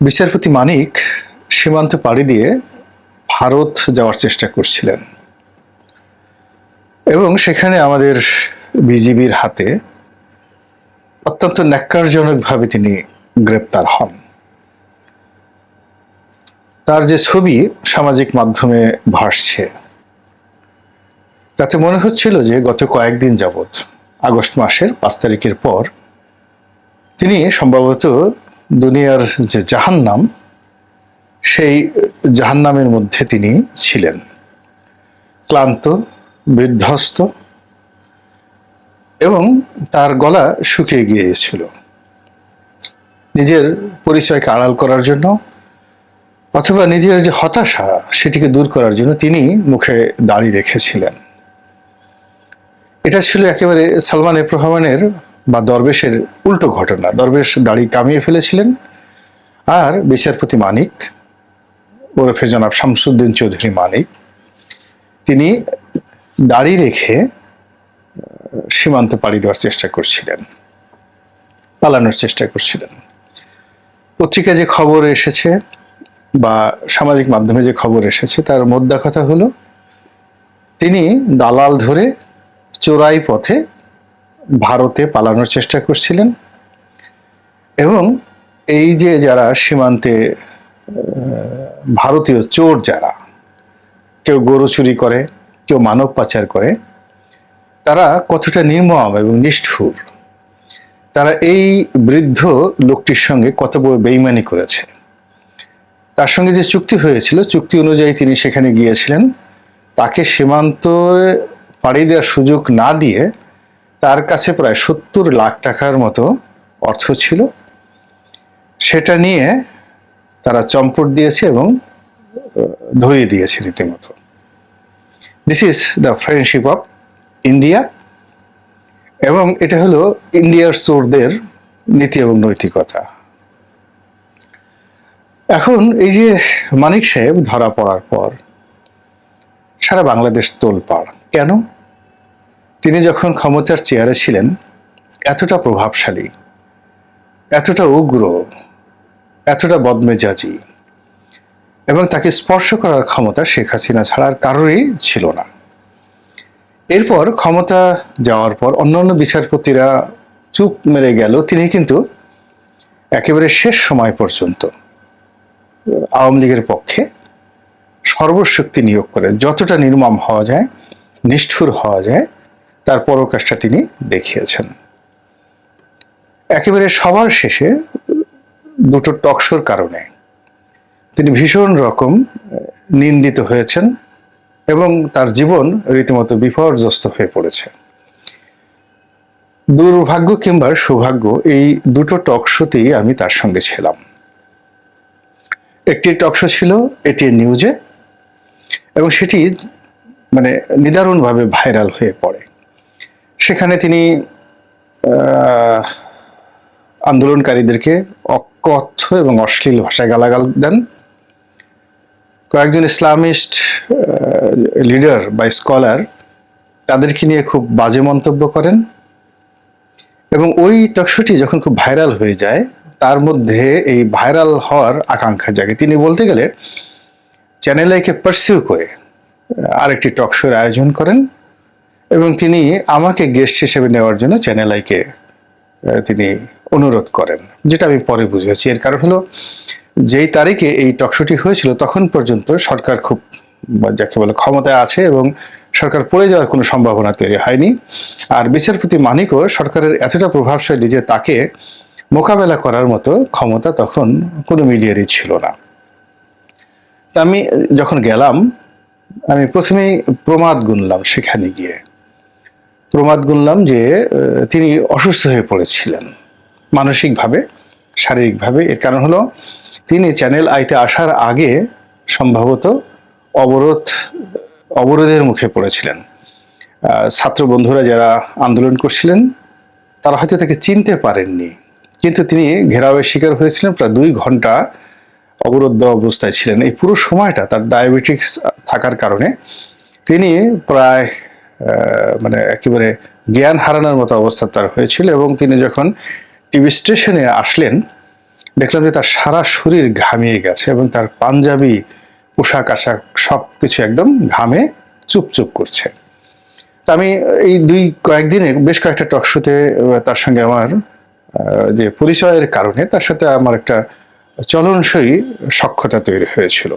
বিচারপতি মানিক সীমান্ত পাড়ি দিয়ে ভারত যাওয়ার চেষ্টা করছিলেন। এবং সেখানে আমাদের বিজিবির হাতে অত্যন্ত ন্যাক্কারজনকভাবে তিনি গ্রেপ্তার হন। তার যে ছবি সামাজিক মাধ্যমে ভাসছে, তাতে মনে হচ্ছিল যে গত কয়েকদিন যাবৎ আগস্ট মাসের পাঁচ তারিখের পর তিনি সম্ভবত দুনিয়ার যে জাহান্নাম, সেই জাহান্নামের মধ্যে তিনি ছিলেন। ক্লান্ত, বিধ্বস্ত এবং তার গলা শুকিয়ে গিয়েছিল। নিজের পরিচয়কে আড়াল করার জন্য অথবা নিজের যে হতাশা, সেটিকে দূর করার জন্য তিনি মুখে দাড়ি রেখেছিলেন। এটা ছিল একেবারে সালমান এফ রহমানের বা দরবেশের উল্টো ঘটনা। দরবেশ দাড়ি কামিয়ে ফেলেছিলেন আর বিচারপতি মানিক, ওরফে জনাব শামসুদ্দিন চৌধুরী মানিক, তিনি দাড়ি রেখে সীমান্ত পাড়ি দেওয়ার চেষ্টা করছিলেন, পালানোর চেষ্টা করছিলেন। পত্রিকায় যে খবর এসেছে বা সামাজিক মাধ্যমে যে খবর এসেছে, তার মোদ্দা কথা হলো, তিনি দালাল ধরে চোরাই পথে ভারতে পালানোর চেষ্টা করছিলেন। এবং এই যে যারা সীমান্তে ভারতীয় চোর যারা, কেউ গরু চুরি করে, কেউ মানব পাচার করে, তারা কতটা নির্মম এবং নিষ্ঠুর, তারা এই বৃদ্ধ লোকটির সঙ্গে কত বড় বেইমানি করেছে। তার সঙ্গে যে চুক্তি হয়েছিল, চুক্তি অনুযায়ী তিনি সেখানে গিয়েছিলেন। তাকে সীমান্ত পাড়ি দেওয়ার সুযোগ না দিয়ে তার কাছে প্রায় সত্তর লাখ টাকার মতো অর্থ ছিল। সেটা নিয়ে তারা চম্পট দিয়েছে এবং ধরিয়ে দিয়েছে রীতিমতো। This is the friendship of India এবং এটা হলো ইন্ডিয়ার চোরদের নীতি এবং নৈতিকতা। এখন এই যে মানিক সাহেব ধরা পড়ার পর সারা বাংলাদেশ তোলপাড়। কেন? তিনি যখন ক্ষমতার চেয়ারে ছিলেন, এতটা প্রভাবশালী, এতটা উগ্র, এতটা বদমেজাজি এবং তাকে স্পর্শ করার ক্ষমতা শেখ হাসিনা ছাড়া আর কারোরই ছিল না। এরপর ক্ষমতা যাওয়ার পর অন্যান্য বিচারপতিরা চুপ মেরে গেল, তিনি কিন্তু একেবারে শেষ সময় পর্যন্ত আওয়ামী লীগের পক্ষে সর্বশক্তি নিয়োগ করে, যতটা নির্মম হওয়া যায়, নিষ্ঠুর হওয়া যায় তার পরকাশটা তিনি দেখিয়েছেন। একেবারে সবার শেষে দুটো টকশোর কারণে তিনি ভীষণ রকম নিন্দিত হয়েছেন এবং তার জীবন রীতিমতো বিপর্যস্ত হয়ে পড়েছে। দুর্ভাগ্য কিংবা সৌভাগ্য, এই দুটো টকশোতেই আমি তার সঙ্গে ছিলাম। একটি টকশো ছিল এটি নিউজে এবং সেটি মানে নিদারুণভাবে ভাইরাল হয়ে পড়ে। সেখানে তিনি আন্দোলনকারীদেরকে অকথ্য এবং অশ্লীল ভাষায় গালাগাল দেন। কয়েকজন ইসলামিস্ট লিডার বা স্কলার তাদেরকে নিয়ে খুব বাজে মন্তব্য করেন এবং ওই টকশোটি যখন খুব ভাইরাল হয়ে যায়, তার মধ্যে এই ভাইরাল হওয়ার আকাঙ্ক্ষা জাগে। তিনি বলতে গেলে চ্যানেল আইকে পারসিউ করে আরেকটি টকশোর আয়োজন করেন। এবং তিনি আমাকে গেস্ট হিসেবে নেওয়ার জন্য চ্যানেল আইকে তিনি অনুরোধ করেন, যেটা আমি পরে বুঝেছি। এর কারণ হলো, যেই তারিখে এই টকশোটি হয়েছিল, তখন পর্যন্ত সরকার খুব যাকে বলে, ক্ষমতায় আছে এবং সরকার পড়ে যাওয়ার কোনো সম্ভাবনা তৈরি হয়নি। আর বিচারপতি মানিকও সরকারের এতটা প্রভাবশালী যে তাকে মোকাবেলা করার মতো ক্ষমতা তখন কোনো মিডিয়ারই ছিল না। আমি যখন গেলাম, আমি প্রথমেই প্রমাদ গুনলাম সেখানে গিয়ে। প্রমাদ গুনলাম যে তিনি অসুস্থ হয়ে পড়েছিলেন। মানসিকভাবে, শারীরিকভাবে। এর কারণ হলো, তিনি চ্যানেল আইতে আসার আগে সম্ভবত অবরোধ, অবরোধের মুখে পড়েছিলেন। ছাত্র বন্ধুরা যারা আন্দোলন করছিলেন, তারা হয়তো তাকে চিনতে পারেননি। কিন্তু তিনি ঘেরাওয়ের শিকার হয়েছিলেন, প্রায় দুই ঘণ্টা অবরুদ্ধ অবস্থায় ছিলেন। এই পুরো সময়টা তার ডায়াবেটিক্স থাকার কারণে তিনি প্রায় মানে একেবারে জ্ঞান হারানোর মতো অবস্থা তার হয়েছিল এবং তিনি যখন টিভি স্টেশনে আসলেন, দেখলাম যে তার সারা শরীর ঘামিয়ে গেছে এবং তার পাঞ্জাবি, পোশাক আশাক সব কিছু একদম ঘামে চুপচুপ করছে। আমি এই দুই কয়েকদিনে বেশ কয়েকটা টকশোতে তার সঙ্গে আমার যে পরিচয়ের কারণে তার সাথে আমার একটা চলনসই সক্ষতা তৈরি হয়েছিল।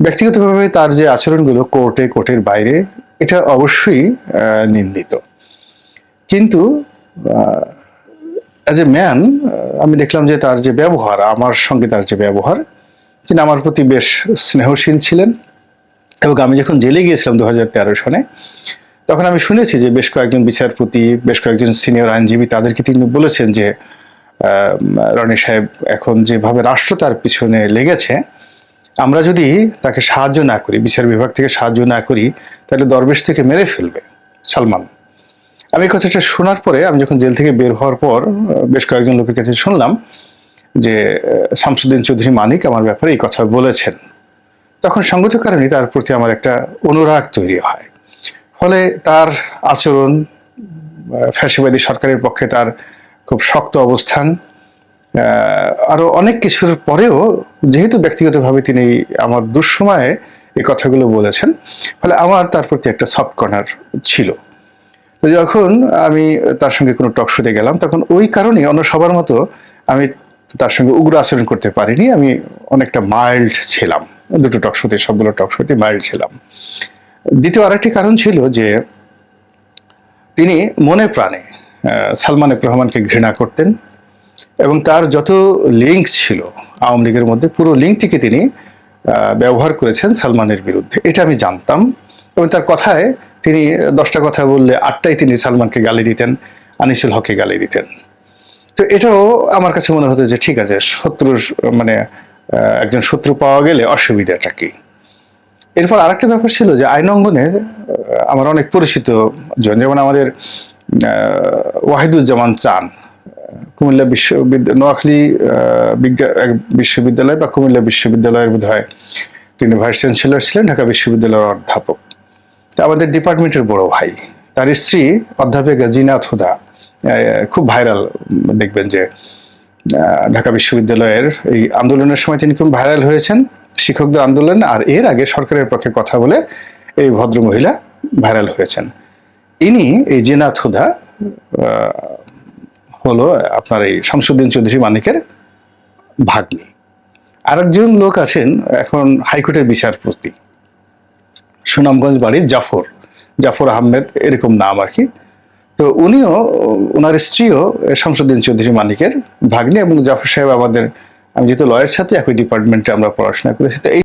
ব্যক্তিগতভাবে তার যে আচরণগুলো কোর্টে, কোর্টের বাইরে এটা অবশ্যই নিন্দিত। কিন্তু অ্যাজ এ ম্যান আমি দেখলাম যে তার যে ব্যবহার, আমার সঙ্গে তার যে ব্যবহার, তিনি আমার প্রতি বেশ স্নেহশীল ছিলেন। এবং আমি যখন জেলে গিয়েছিলাম দু হাজার তেরো সনে, তখন আমি শুনেছি যে বেশ কয়েকজন বিচারপতি, বেশ কয়েকজন সিনিয়র আইনজীবী তাদেরকে তিনি বলেছেন যে রনি সাহেব এখন যেভাবে রাষ্ট্র তার পিছনে লেগেছে আমরা যদি তাকে সাহায্য না করি, বিচার বিভাগ থেকে সাহায্য না করি, তাহলে দরবেশ থেকে মেরে ফেলবে সালমান। আমি কথাটা শোনার পরে আমি যখন জেল থেকে বের হওয়ার পর বেশ কয়েকজন লোকের কাছে শুনলাম যে শামসুদ্দিন চৌধুরী মানিক আমার ব্যাপারে এই কথা বলেছেন। তখন সঙ্গত কারণে তার প্রতি আমার একটা অনুরাগ তৈরি হয়। ফলে তার আচরণ ফ্যাসিবাদী সরকারের পক্ষে তার খুব শক্ত অবস্থান আহ, আরও অনেক কিছুর পরেও যেহেতু ব্যক্তিগতভাবে তিনি আমার দুঃসময়ে এই কথাগুলো বলেছেন ফলে আমার তার প্রতি একটা সফট কর্নার ছিল। তো যখন আমি তার সঙ্গে কোনো টক শোতে গেলাম তখন ওই কারণে অন্য সবার মতো আমি তার সঙ্গে উগ্র আচরণ করতে পারিনি আমি অনেকটা মাইল্ড ছিলাম। দুটো টক শোতে সবগুলো টক শোতে মাইল্ড ছিলাম। দ্বিতীয় আরেকটি কারণ ছিল যে তিনি মনে প্রাণে সালমান রহমানকে ঘৃণা করতেন এবং তার যত লিঙ্ক ছিল আওয়ামী লীগের মধ্যে, পুরো লিঙ্কটিকে তিনি ব্যবহার করেছেন সালমানের বিরুদ্ধে। এটা আমি জানতাম। এবং তার কথায় তিনি দশটা কথা বললে আটটাই তিনি সালমানকে গালি দিতেন, আনিসুল হককে গালি দিতেন। তো এটাও আমার কাছে মনে হতো যে ঠিক আছে, শত্রুর মানে একজন শত্রু পাওয়া গেলে অসুবিধাটা কি? এরপর আরেকটা ব্যাপার ছিল যে আইন অঙ্গনে আমার অনেক পরিচিত জন, যেমন আমাদের ওয়াহিদুজ্জামান চান। কুমিল্লা বিশ্ববিদ্যালয় নোয়াখালী বিজ্ঞান বিশ্ববিদ্যালয় বা কুমিল্লা বিশ্ববিদ্যালয়ের বোধ হয় তিনি ভাইস চ্যান্সেলর ছিলেন, ঢাকা বিশ্ববিদ্যালয়ের অধ্যাপক। আমাদের ডিপার্টমেন্টের বড় ভাই, তার স্ত্রী অধ্যাপিকা জিনাথ হুদা খুব ভাইরাল, দেখবেন যে ঢাকা বিশ্ববিদ্যালয়ের এই আন্দোলনের সময় তিনি খুব ভাইরাল হয়েছেন, শিক্ষকদের আন্দোলন, আর এর আগে সরকারের পক্ষে কথা বলে এই ভদ্র মহিলা ভাইরাল হয়েছেন। ইনি এই জিনাথ হুদা হলো আপনার এই শামসুদ্দিন চৌধুরী মানিকের ভাগ্নি। আরেকজন লোক আছেন এখন হাইকোর্টের বিচারপতি, সুনামগঞ্জ বাড়ির জাফর জাফর আহমেদ এরকম নাম আর কি। তো উনিও ওনার স্ত্রীও শামসুদ্দিন চৌধুরী মানিকের ভাগ্নি এবং জাফর সাহেব আমাদের, আমি যেহেতু লয়ের সাথে একই ডিপার্টমেন্টে আমরা পড়াশোনা করেছি, তো এই